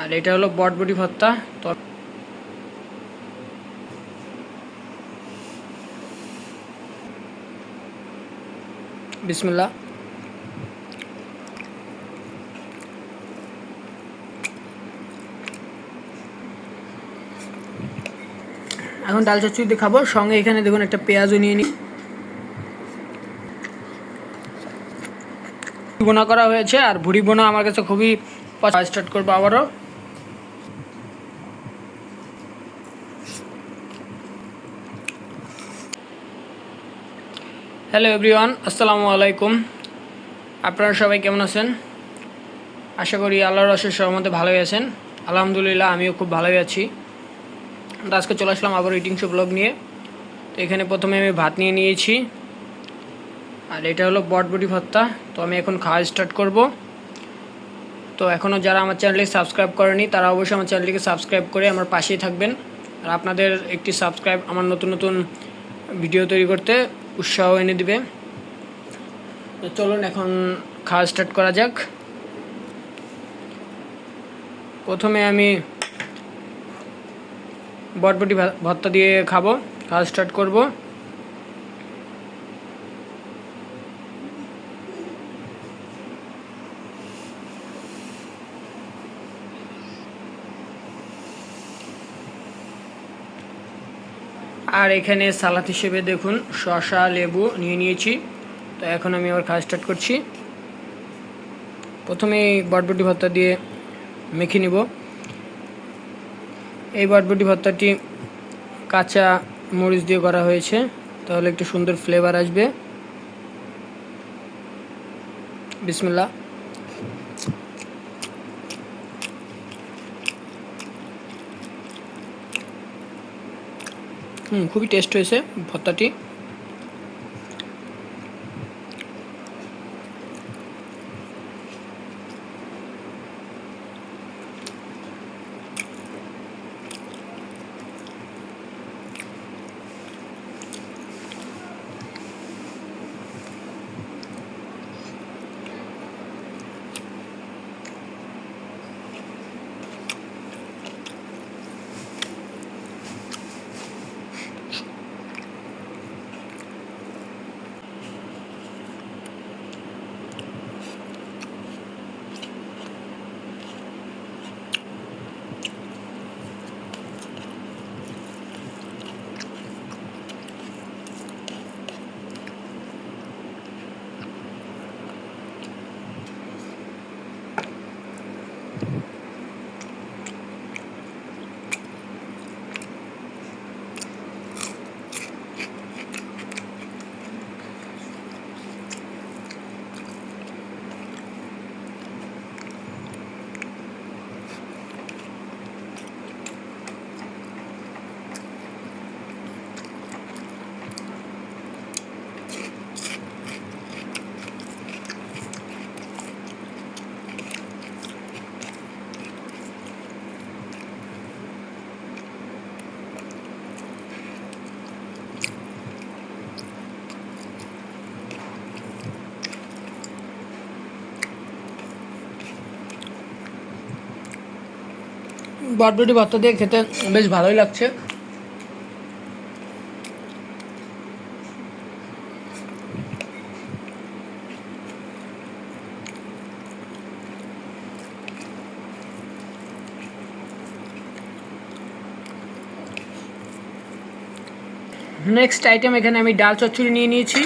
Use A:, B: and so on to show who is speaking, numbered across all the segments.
A: আর এটা হলো বটবটি ভর্তা। তো বিসমিল্লাহ। এখন ডাল চচ্চড়ি খাব। সঙ্গে এখানে দেখুন একটা পেঁয়াজও নিয়ে নিই বোনা করা হয়েছে আর ভুড়ি বোনা আমার কাছে খুবই স্টার্ট করব আবারও। হ্যালো এভরিওয়ান আসসালামু আলাইকুম আপনারা সবাই কেমন আছেন? আশা করি আল্লাহর রসের সহমতে ভালোই আছেন। আলহামদুলিল্লাহ, আমিও খুব ভালোই আছি। তো আজকে চলে আসলাম আবার ইটিং শো ব্লগ নিয়ে। তো এখানে প্রথমে আমি ভাত নিয়ে নিয়েছি। আর এটা হলো বটবটি ভর্তা। তো আমি এখন খাওয়া স্টার্ট করব। তো এখনও যারা আমার চ্যানেলটি সাবস্ক্রাইব করেনি, তারা অবশ্যই আমার চ্যানেলটিকে সাবস্ক্রাইব করে আমার পাশেই থাকবেন। আর আপনাদের একটি সাবস্ক্রাইব আমার নতুন নতুন ভিডিও তৈরি করতে উৎসাহ এনে দিবে। চলুন এখন খাওয়া স্টার্ট করা যাক। প্রথমে আমি বটবটি ভর্তা দিয়ে খাব, খাওয়া স্টার্ট করব। আর এখানে সালাদ হিসেবে দেখুন, শসা, লেবু নিয়ে নিয়েছি। তো এখন আমি আবার খাওয়া স্টার্ট করছি। প্রথমে বটবটি ভর্তা দিয়ে মেখে নিব। এই বটবটি ভর্তাটি কাঁচা মরিচ দিয়ে করা হয়েছে, তাহলে একটু সুন্দর ফ্লেভার আসবে। বিসমিল্লা হুম খুবই টেস্ট হয়েছে ভর্তাটি। বটবটি ভর্তা দিয়ে খেতে বেশ ভালোই লাগছে। নেক্সট আইটেম এখানে আমি ডাল চচ্চড়ি নিয়ে নিয়েছি।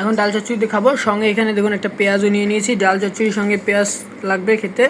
A: এখন ডাল চচ্চড়ি দিয়ে খাব। সঙ্গে এখানে দেখুন একটা পেঁয়াজও নিয়ে নিয়েছি। ডাল চচ্চড়ির সঙ্গে পেঁয়াজ লাগবে খেতে।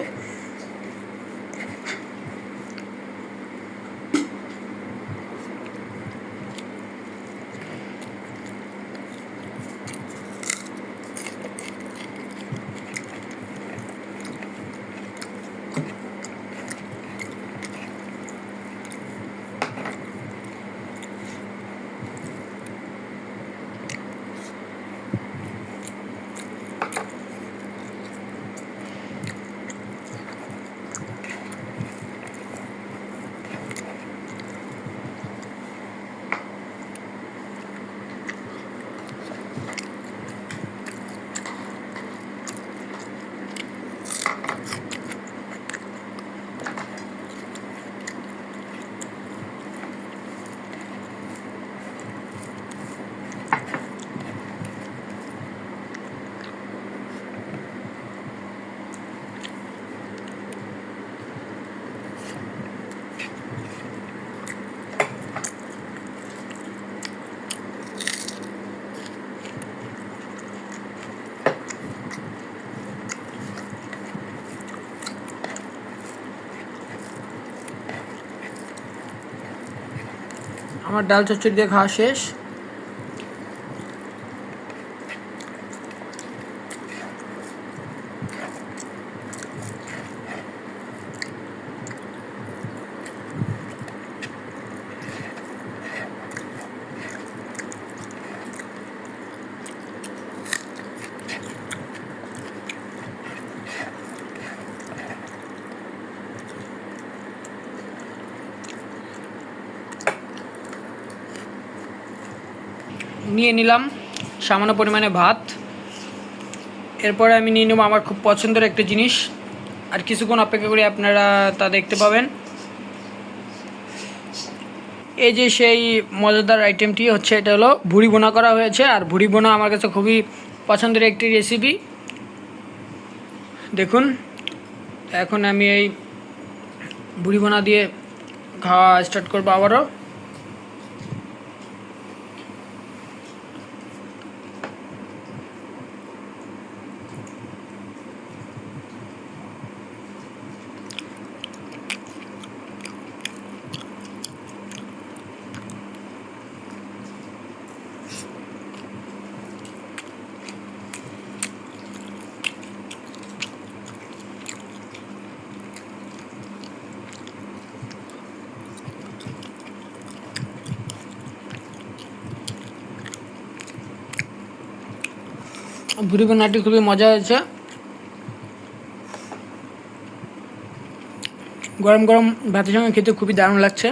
A: আমার ডাল চচ্চড়ি দিয়ে খাওয়া শেষ। নিয়ে নিলাম সামান্য পরিমাণে ভাত। এরপরে আমি নিয়ে নেব আমার খুব পছন্দের একটা জিনিস। আর কিছুক্ষণ অপেক্ষা করে আপনারা তা দেখতে পাবেন। এই যে সেই মজাদার আইটেমটি হচ্ছে, এটা হলো ভুড়ি বোনা করা হয়েছে। আর ভুড়ি বোনা আমার কাছে খুবই পছন্দের একটি রেসিপি দেখুন, এখন আমি এই ভুড়ি বোনা দিয়ে খাওয়া স্টার্ট করব আবারও। ভুড়ি নাটি খুবই মজা হয়েছে। গরম গরম ভাতের সঙ্গে খেতে খুবই দারুণ লাগছে।